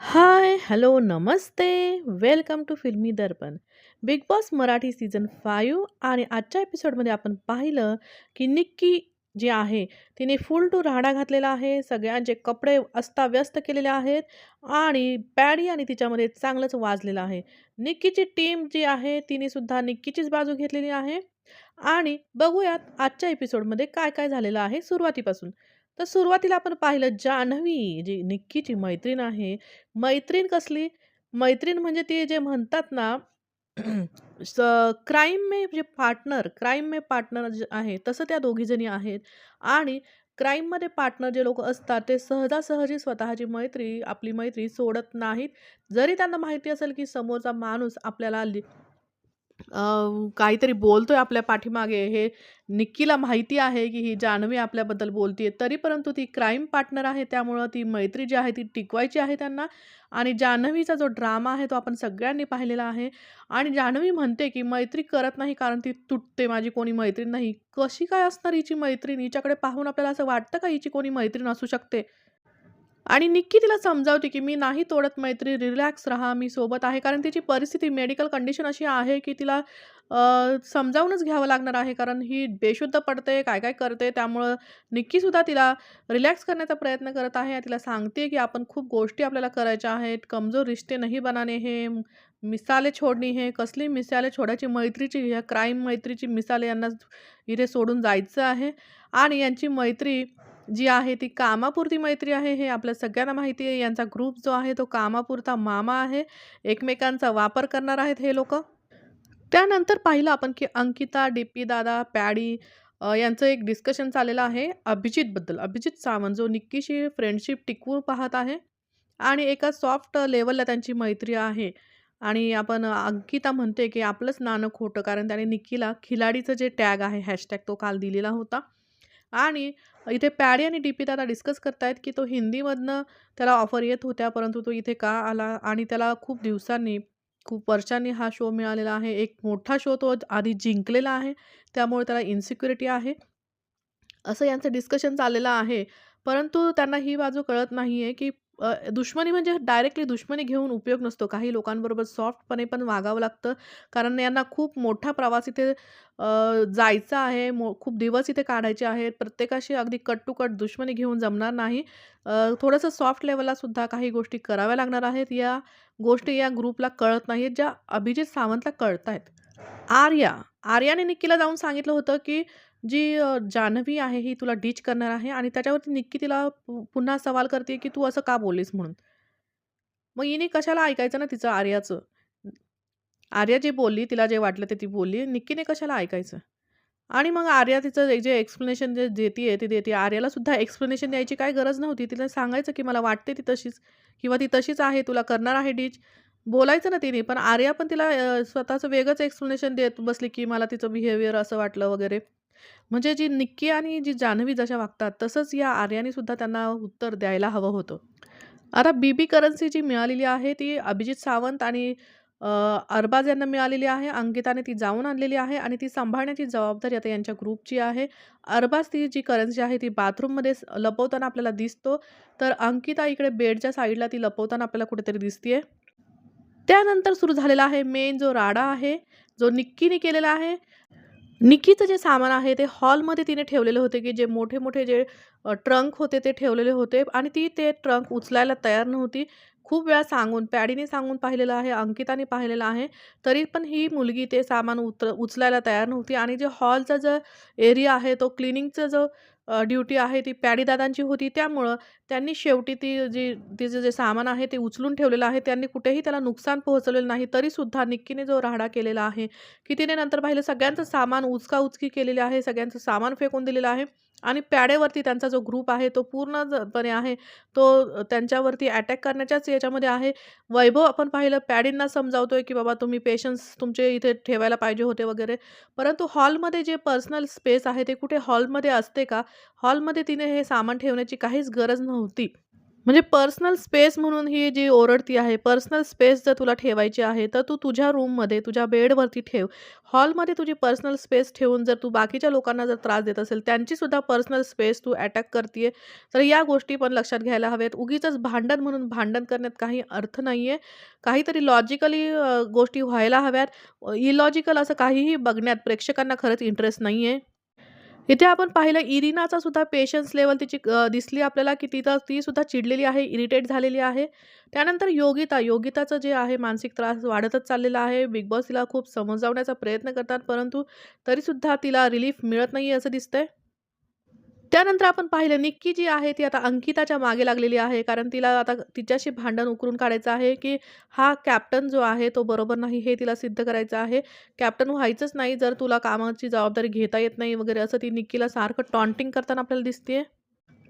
High, hello, Namaste. Welcome to Filmy Darpan. Bigg Boss Marathi season five आणि आजच्या एपिसोडमध्ये आपण पाहिलं, की निक्की जी आहे, तिने फुल टू राहडा घातलेला आहे. सगळ्यांचे कपडे अस्ताव्यस्त केलेले आहेत आणि पॅडी आणि तिच्यामध्ये चांगलंच वाजलेलं आहे. निक्कीची टीम जी आहे, तिने सुद्धा निक्कीचीच बाजू घेतलेली आहे आणि बघूयात आजच्या एपिसोडमध्ये काय-काय झालेलं आहे सुरुवातीपासून. तर सुरुवातीला आपण पाहिलं जान्हवी जी निक्कीची मैत्रीण आहे. मैत्रीण कसली? मैत्रीण म्हणजे ते जे म्हणतात ना स क्राईम मे जे पार्टनर क्राईम मे पार्टनर जे आहे तसं त्या दोघीजणी आहेत आणि क्राईममध्ये पार्टनर जे लोक असतात ते सहजासहजी स्वतःची मैत्री आपली मैत्री सोडत नाहीत. जरी त्यांना माहिती असेल की समोरचा माणूस आपल्याला लि काहीतरी बोलतोय आपल्या पाठीमागे हे निक्कीला माहिती आहे, की ही जान्हवी आपल्याबद्दल बोलतीये. तरी परंतु ती क्राईम पार्टनर आहे त्यामुळं ती मैत्री जी आहे ती टिकवायची आहे त्यांना आणि जान्हवीचा जो ड्रामा आहे तो आपण सगळ्यांनी पाहिलेला आहे आणि जान्हवी म्हणते, की मैत्री करत नाही कारण ती तुटते, माझी कोणी मैत्रीण नाही. कशी काय असणार हिची मैत्रीण? हिच्याकडे पाहून आपल्याला असं वाटतं का हिची कोणी मैत्रीण असू शकते? आणि निक्की तिला समजावते, की "मी नाही तोडत मैत्री, रिलॅक्स राहा, मी सोबत आहे." कारण तिची परिस्थिती मेडिकल कंडिशन अशी आहे, की तिला समजावूनच घ्यावं लागणार आहे. कारण ही बेशुद्ध पडते, काय-काय करते. त्यामुळं निक्कीसुद्धा तिला रिलॅक्स करण्याचा प्रयत्न करत आहे. तिला सांगते, की "आपण खूप गोष्टी आपल्याला करायच्या आहेत. कमजोर रिश्ते नाही बनाने हे मिसाले छोडणी हे कसली मिसाले छोडायची? मैत्रीची, ह्या क्राईम मैत्रीची मिसाले यांना इथे सोडून जायचं आहे आणि यांची मैत्री जी आहे ती कामापुरती मैत्री आहे हे आपल्या सगळ्यांना माहिती आहे. यांचा ग्रुप जो आहे तो कामापुरता मामा आहे. एकमेकांचा वापर करणार आहेत हे लोक त्यानंतर पाहिलं आपण, की अंकिता, डी-पी दादा, पॅडी यांचं एक डिस्कशन चाललेलं आहे अभिजितबद्दल. अभिजित सावंत जो निक्कीशी फ्रेंडशिप टिकवून पाहत आहे आणि एका सॉफ्ट लेवलला त्यांची मैत्री आहे आणि आपण अंकिता म्हणते, की आपलंच नाणं खोटं कारण त्याने निक्कीला खिलाडीचं जे टॅग आहे हॅशटॅग तो काल दिलेला होता आणि इथे पॅडी आणि डी-पी दादा डिस्कस करतायत, की तो हिंदीमधनं त्याला ऑफर येत होत्या, परंतु तो इथे का आला आणि त्याला खूप दिवसांनी, खूप वर्षांनी हा शो मिळालेला आहे. एक मोठा शो तो आधी जिंकलेला आहे, त्यामुळे त्याला इन्सिक्युरिटी आहे. असं यांचं डिस्कशन चाललेलं आहे. परंतु त्यांना ही बाजू कळत नाही आहे की दुश्मनी म्हणजे डायरेक्टली दुश्मनी घेऊन उपयोग नसतो. काही लोकांबरोबर सॉफ्टपणे पण वागावं लागतं. कारण यांना खूप मोठा प्रवास इथे जायचा आहे. मो खूप दिवस इथे काढायचे आहेत. प्रत्येकाशी अगदी कट टू कट दुश्मनी घेऊन जमणार नाही. थोडंसं सॉफ्ट लेवललासुद्धा काही गोष्टी कराव्या लागणार आहेत. या गोष्टी या ग्रुपला कळत नाहीत, ज्या अभिजित सावंतला कळत आहेत आर्या, आर्याने निक्कीला जाऊन सांगितलं होतं, की जी जान्हवी आहे ही तुला डिच करणार आहे आणि त्याच्यावरती निक्की तिला पु पुन्हा सवाल करते, की "तू असं का बोललीस?" म्हणून. मग हिने कशाला ऐकायचं ना तिचं आर्याचं. आर्या जे बोलली, तिला जे वाटलं ते ती बोलली. निक्कीने कशाला ऐकायचं? आणि मग आर्या तिचं जे एक्सप्लेनेशन जे देतीये ती देते. आर्याला सुद्धा एक्सप्लेनेशन द्यायची काही गरज नव्हती. तिला सांगायचं, की "मला वाटते ती तशीच किंवा ती तशीच आहे, तुला करणार आहे डिच." बोलायचं ना तिने. पण आर्या पण तिला स्वतःचं वेगळंच एक्सप्लेनेशन देत बसली, की "मला तिचं बिहेवियर असं वाटलं" वगैरे. म्हणजे जी निक्की आणि जी जान्हवी जशा वागतात, तसंच या आर्याने सुद्धा त्यांना उत्तर द्यायला हवं होतं. आता बीबी करन्सी जी मिळालेली आहे, ती अभिजित सावंत आणि अरबाज यांना मिळालेली आहे. अंकिताने ती जाऊन आणलेली आहे आणि ती सांभाळण्याची जबाबदारी आता यांच्या ग्रुपची आहे. अरबाज ती जी करन्सी आहे, ती बाथरूममध्ये लपवताना आपल्याला दिसतो. तर अंकिता इकडे बेडच्या साईडला ती लपवताना आपल्याला कुठेतरी दिसतीये. त्यानंतर सुरू झालेला आहे मेन जो राडा आहे, जो निक्कीने केलेला आहे. निकीचं जे सामान आहे ते हॉलमध्ये तिने ठेवलेले होते, की जे मोठे-मोठे जे ट्रंक होते ते ठेवलेले होते आणि ती ते ट्रंक उचलायला तयार नव्हती. खूप वेळा सांगून पॅडीने सांगून पाहिलेलं आहे, अंकिताने पाहिलेलं आहे. तरी पण ही मुलगी ते सामान उतर उचलायला तयार नव्हती आणि जे हॉलचा जो एरिया आहे तो क्लिनिंगचा जो ड्युटी आहे ती पॅडीदादांची होती. त्यामुळं त्यांनी शेवटी ती जी तिचं जे सामान आहे ते उचलून ठेवलेलं आहे. त्यांनी कुठेही त्याला नुकसान पोहोचवलेलं नाही. तरीसुद्धा निक्कीने जो राहाडा केलेला आहे, की तिने नंतर पाहिलं सगळ्यांचं सामान उचकाउचकी केलेली आहे. सगळ्यांचं सामान फेकून दिलेलं आहे आणि पॅडेवरती त्यांचा जो ग्रुप आहे तो पूर्णपणे आहे तो त्यांच्यावरती अटॅक करण्याच्याच याच्यामध्ये आहे. वैभव आपण पाहिलं पॅडींना समजावतोय, की "बाबा तुम्ही पेशन्स तुमचे इथे ठेवायला पाहिजे होते" वगैरे. परंतु हॉलमध्ये जे पर्सनल स्पेस आहे ते कुठे हॉलमध्ये असते का? हॉलमध्ये तिने हे सामान ठेवण्याची काहीच गरज नव्हती. म्हणजे पर्सनल स्पेस म्हणून ही जी ओरडती आहे, पर्सनल स्पेस जर तुला ठेवायची आहे, तर तू तुझ्या रूममध्ये, तुझ्या बेडवरती ठेव. हॉलमध्ये तुझी पर्सनल स्पेस ठेवून जर तू बाकीच्या लोकांना जर त्रास देत असेल, त्यांचीसुद्धा पर्सनल स्पेस तू अटॅक करते तर या गोष्टी पण लक्षात घ्यायला हव्यात. उगीच भांडण म्हणून भांडण करण्यात काही अर्थ नाहीये. काहीतरी लॉजिकली गोष्टी व्हायला हव्यात. इलॉजिकल असं काहीही बघण्यात प्रेक्षकांना खरंच इंटरेस्ट नाहीये. इथे आपण पाहिलं इरिनाचा सुद्धा पेशन्स लेवल तिची दिसली आपल्याला, की तिथं ती सुद्धा चिडलेली आहे, इरिटेट झालेली आहे. त्यानंतर योगिता, योगिताचं जे आहे मानसिक त्रास वाढतच चाललेला आहे. बिग बॉस तिला खूप समजावण्याचा प्रयत्न करतात, परंतु तरीसुद्धा तिला रिलीफ मिळत नाही असं दिसतंय. त्यानंतर आपण पाहिलं निक्की जी आहे ती आता अंकिताच्या मागे लागलेली आहे. कारण तिला आता तिच्याशी भांडण उकरून काढायचं आहे, की हा कॅप्टन जो आहे तो बरोबर नाही हे तिला सिद्ध करायचं आहे. कॅप्टन व्हायचंच नाही जर तुला कामाची जबाबदारी घेता येत नाही वगैरे असं ती निक्कीला सारखं टॉन्टिंग करताना आपल्याला दिसते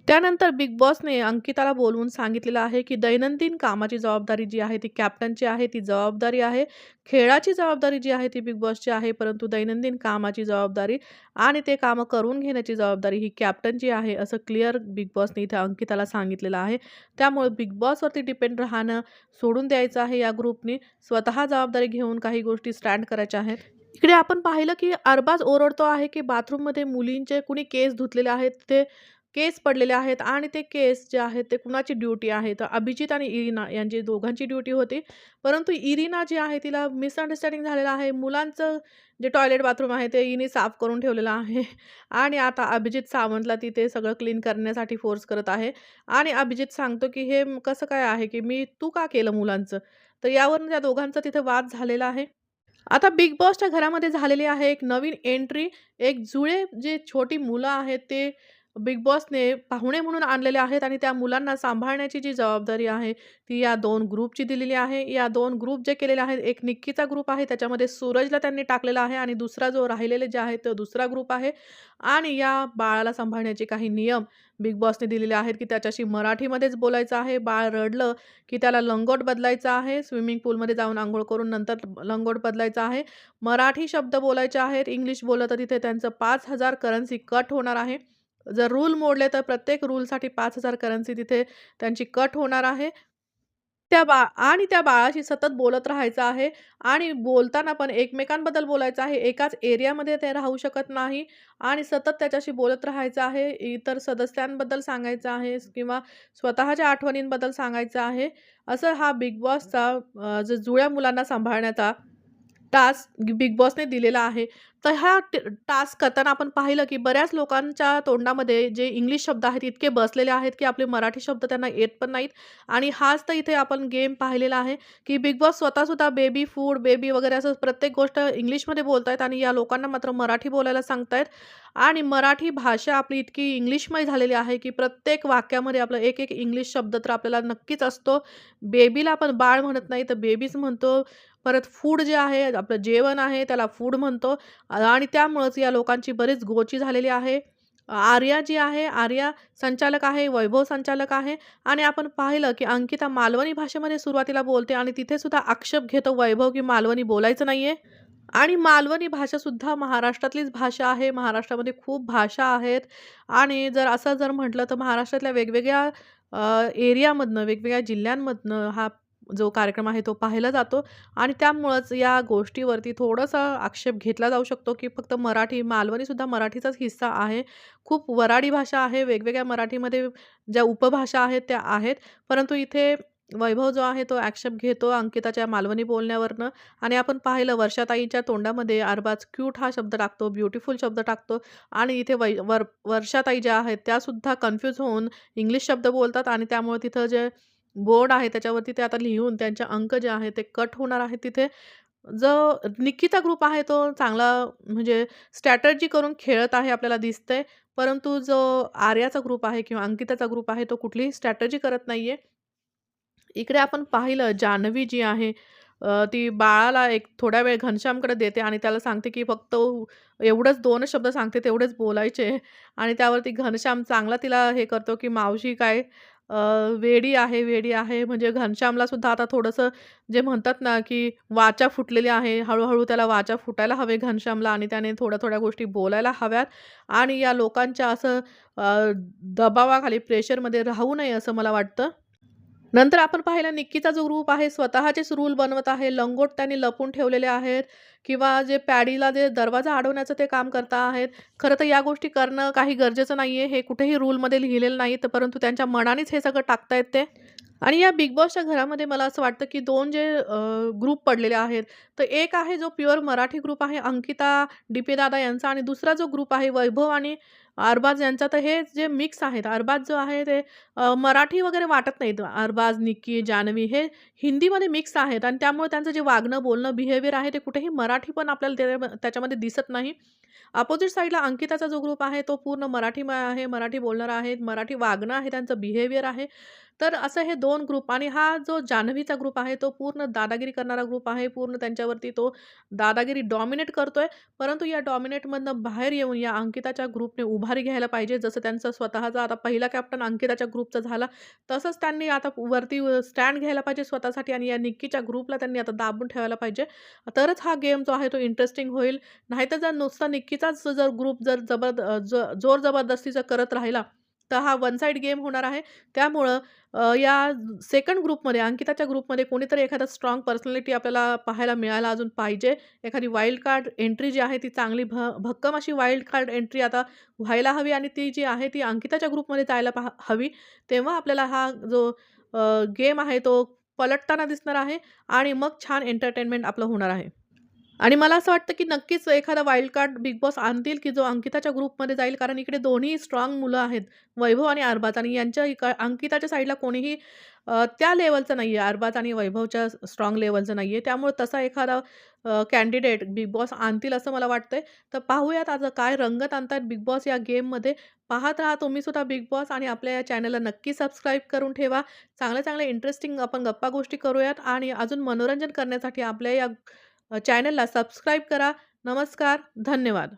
त्यानंतर बिग बॉसने अंकिताला बोलवून सांगितलेलं आहे, की दैनंदिन कामाची जबाबदारी जी आहे ती कॅप्टनची आहे, ती जबाबदारी आहे. खेळाची जबाबदारी जी आहे ती बिग बॉसची आहे, परंतु दैनंदिन कामाची जबाबदारी आणि ते कामं करून घेण्याची जबाबदारी ही कॅप्टनची आहे, असं क्लिअर बिग बॉसने इथे अंकिताला सांगितलेलं आहे. त्यामुळे बिग बॉसवरती डिपेंड राहणं सोडून द्यायचं आहे या ग्रुपनी. स्वतः जबाबदारी घेऊन काही गोष्टी स्टँड करायच्या आहेत. इकडे आपण पाहिलं, की अरबाज ओरडतो आहे, की बाथरूममध्ये मुलींचे कुणी केस धुतलेले आहेत, ते केस पडलेले आहेत आणि ते केस जे आहेत ते कुणाची ड्युटी आहे, तर अभिजित आणि इरिना यांची दोघांची ड्युटी होती. परंतु इरिना जी आहे तिला मिसअंडरस्टँडिंग झालेलं आहे. मुलांचं जे टॉयलेट बाथरूम आहे ते इने साफ करून ठेवलेलं आहे आणि आता अभिजित सावंतला तिथे सगळं क्लीन करण्यासाठी फोर्स करत आहे आणि अभिजित सांगतो, की "हे कसं काय आहे, की मी तू का केलं मुलांचं?" तर यावरून त्या दोघांचा तिथे वाद झालेला आहे. आता बिग बॉसच्या घरामध्ये झालेली आहे एक नवीन एंट्री. एक जुळे जे छोटी मुलं आहेत ते बिग बॉसने पाहुणे म्हणून आणलेले आहेत आणि त्या मुलांना सांभाळण्याची जी जबाबदारी आहे, ती या दोन ग्रुपची दिलेली आहे. या दोन ग्रुप जे केलेले आहेत, एक निक्कीचा ग्रुप आहे त्याच्यामध्ये सूरजला त्यांनी टाकलेला आहे आणि दुसरा जो राहिलेले जे आहे तो दुसरा ग्रुप आहे आणि या बाळाला सांभाळण्याचे काही नियम बिग बॉसने दिलेले आहेत, की त्याच्याशी मराठीमध्येच बोलायचं आहे. बाळ रडलं, की त्याला लंगोट बदलायचं आहे. स्विमिंग पूलमध्ये जाऊन आंघोळ करून नंतर लंगोट बदलायचं आहे. मराठी शब्द बोलायचे आहेत. इंग्लिश बोललं तर तिथे त्यांचं पाच हजार करन्सी कट होणार आहे. जर रूल मोडले तर प्रत्येक रूलसाठी पाच हजार करन्सी तिथे त्यांची कट होणार आहे. त्या बा आणि त्या बाळाशी सतत बोलत राहायचं आहे आणि बोलताना पण एकमेकांबद्दल बोलायचं आहे. एकाच एरियामध्ये ते राहू शकत नाही आणि सतत त्याच्याशी बोलत राहायचं आहे. इतर सदस्यांबद्दल सांगायचं आहे किंवा स्वतःच्या आठवणींबद्दल सांगायचं आहे. असं हा बिग बॉसचा जो जुळ्या मुलांना सांभाळण्याचा टास्क बिग बॉसने दिलेला आहे. तर ह्या ट टास्क करताना आपण पाहिलं, की बऱ्याच लोकांच्या तोंडामध्ये जे इंग्लिश शब्द आहेत इतके बसलेले आहेत, की आपले मराठी शब्द त्यांना येत पण नाहीत आणि हाच तर इथे आपण गेम पाहिलेला आहे, की बिग बॉस स्वतःसुद्धा बेबी फूड, बेबी वगैरे असं प्रत्येक गोष्ट इंग्लिशमध्ये बोलतायत आणि या लोकांना मात्र मराठी बोलायला सांगतायत आणि मराठी भाषा आपली इतकी इंग्लिशमय झालेली आहे, की प्रत्येक वाक्यामध्ये आपलं एक एक इंग्लिश शब्द तर आपल्याला नक्कीच असतो. बेबीला आपण बाळ म्हणत नाही, तर बेबीच म्हणतो. परत फूड जे आहे, आपलं जेवण आहे त्याला फूड म्हणतो आणि त्यामुळंच या लोकांची बरीच गोची झालेली आहे. आर्या जी आहे, आर्या संचालक आहे, वैभव संचालक आहे आणि आपण पाहिलं, की अंकिता मालवणी भाषेमध्ये सुरुवातीला बोलते आणि तिथे सुद्धा आक्षेप घेतो वैभव, की मालवणी बोलायचं नाहीये आणि मालवणी भाषासुद्धा महाराष्ट्रातलीच भाषा आहे. महाराष्ट्रामध्ये खूप भाषा आहेत आणि जर असं जर म्हटलं तर महाराष्ट्रातल्या वेगवेगळ्या एरियामधनं, वेगवेगळ्या जिल्ह्यांमधनं हा जो कार्यक्रम आहे तो पाहिला जातो आणि त्यामुळंच या गोष्टीवरती थोडंसं आक्षेप घेतला जाऊ शकतो, की फक्त मराठी मालवणीसुद्धा मराठीचाच हिस्सा आहे. खूप वऱ्हाडी भाषा आहे. वेगवेगळ्या मराठीमध्ये ज्या उपभाषा आहेत त्या आहेत. परंतु इथे वैभव जो आहे तो आक्षेप घेतो अंकिताच्या मालवणी बोलण्यावरनं आणि आपण पाहिलं वर्षाताईच्या तोंडामध्ये अरबाज क्यूट हा शब्द टाकतो, ब्युटिफुल शब्द टाकतो आणि इथे वै वर वर्षाताई ज्या आहेत त्यासुद्धा कन्फ्यूज होऊन इंग्लिश शब्द बोलतात आणि त्यामुळे तिथं जे बोर्ड आहे त्याच्यावरती ते आता लिहून त्यांचे अंक जे आहेत ते कट होणार आहेत तिथे. जो निकिता ग्रुप आहे तो चांगला म्हणजे स्ट्रॅटर्जी करून खेळत आहे आपल्याला दिसतंय. परंतु जो आर्याचा ग्रुप आहे किंवा अंकिताचा ग्रुप आहे तो कुठलीही स्ट्रॅटर्जी करत नाही आहे इकडे आपण पाहिलं जान्हवी जी आहे ती बाळाला एक थोड्या वेळ घनश्यामकडे देते आणि त्याला सांगते, की फक्त एवढंच दोन शब्द सांगते तेवढेच बोलायचे आणि त्यावरती घनश्याम चांगला तिला हे करतो, की मावशी काय वेडी आहे, वेडी आहे. म्हणजे घनश्यामला सुद्धा आता थोडंसं जे म्हणतात ना, की वाचा फुटलेली आहे. हळूहळू त्याला वाचा फुटायला हवे घनश्यामला आणि त्याने थोड्या-थोड्या गोष्टी बोलायला हव्यात आणि या लोकांच्या असं दबावाखाली प्रेशरमध्ये राहू नये असं मला वाटतं. नंतर आपण पाहिलं निक्कीचा जो ग्रुप आहे स्वतःचेच रूल बनवत आहे. लंगोट त्यांनी लपून ठेवलेले आहेत किंवा जे पॅडीला जे दरवाजा अडवण्याचं ते काम करता आहेत. खरं तर या गोष्टी करणं काही गरजेचं नाही आहे हे कुठेही रूलमध्ये लिहिलेलं नाही. तर परंतु त्यांच्या मनानेच हे सगळं टाकता ते. आणि या बिग बॉसच्या घरामध्ये मला असं वाटतं, की दोन जे ग्रुप पडलेले आहेत. तर एक आहे जो प्युअर मराठी ग्रुप आहे अंकिता, डी दादा यांचा आणि दुसरा जो ग्रुप आहे वैभव आणि अरबाज यांचा. तर हे जे मिक्स आहेत. अरबाज जो आहे ते मराठी वगैरे वाटत नाहीत. अरबाज, निक्की, जानवी हे हिंदीमध्ये मिक्स आहेत आणि त्यामुळे त्यांचं जे वागणं, बोलणं, बिहेवियर आहे ते कुठेही मराठी पण आपल्याला त्याच्यामध्ये दिसत नाही. अपोजिट साईडला अंकिताचा जो ग्रुप आहे तो पूर्ण मराठी आहे, मराठी बोलणारा आहे, मराठी वागणं आहे, त्यांचं बिहेवियर आहे. तर असं हे दोन ग्रुप आणि हा जो जान्हवीचा ग्रुप आहे तो पूर्ण दादागिरी करणारा ग्रुप आहे. पूर्ण त्यांच्यावरती तो दादागिरी डॉमिनेट करतोय. परंतु या डॉमिनेटमधनं बाहेर येऊन या अंकिताच्या ग्रुपने उभारी घ्यायला पाहिजे. जसं त्यांचं स्वतःचा आता पहिला कॅप्टन अंकिताच्या ग्रुपचा झाला. तसंच त्यांनी आता वरती स्टँड घ्यायला पाहिजे स्वतःसाठी आणि या निक्कीच्या ग्रुपला त्यांनी आता दाबून ठेवायला पाहिजे. तरच हा गेम जो आहे तो इंटरेस्टिंग होईल. नाहीतर जर नुसता निक्कीचाच जर ग्रुप जर जबर जोर जबरदस्तीचा करत राहिला, तर हा वन साईड गेम होणार आहे. त्यामुळं या सेकंड ग्रुपमध्ये अंकिताच्या ग्रुपमध्ये कोणीतरी एखादा स्ट्राँग पर्सनॅलिटी आपल्याला पाहायला मिळायला अजून पाहिजे. एखादी वाईल्ड कार्ड एंट्री जी आहे ती चांगली भ भक्कम अशी वाईल्ड कार्ड एंट्री आता व्हायला हवी आणि ती जी आहे ती अंकिताच्या ग्रुपमध्ये जायला पहा हवी. तेव्हा आपल्याला हा जो गेम आहे तो पलटताना दिसणार आहे आणि मग छान एंटरटेनमेंट आपलं होणार आहे. आणि मला असं वाटतं, की नक्कीच एखादा वाईल्ड कार्ड बिग बॉस आणतील, की जो अंकिताच्या ग्रुपमध्ये जाईल. कारण इकडे दोन्ही स्ट्राँग मुलं आहेत. वैभव आणि आरबाज आणि यांच्या इक अंकिताच्या साईडला कोणीही त्या लेवलचं नाही आहे आरबाज आणि वैभवच्या स्ट्राँग नाही आहे त्यामुळे तसा एखादा कॅन्डिडेट बिग बॉस आणतील असं मला वाटतंय. तर पाहूयात आज काय रंगत आणतात बिग बॉस या गेममध्ये. पाहत राहा तुम्ही सुद्धा बिग बॉस आणि आपल्या या चॅनलला नक्की सबस्क्राईब करून ठेवा. चांगल्या-चांगल्या इंटरेस्टिंग आपण गप्पा-गोष्टी करूयात आणि अजून मनोरंजन करण्यासाठी आपल्या या चॅनलला सबस्क्राईब करा. नमस्कार, धन्यवाद.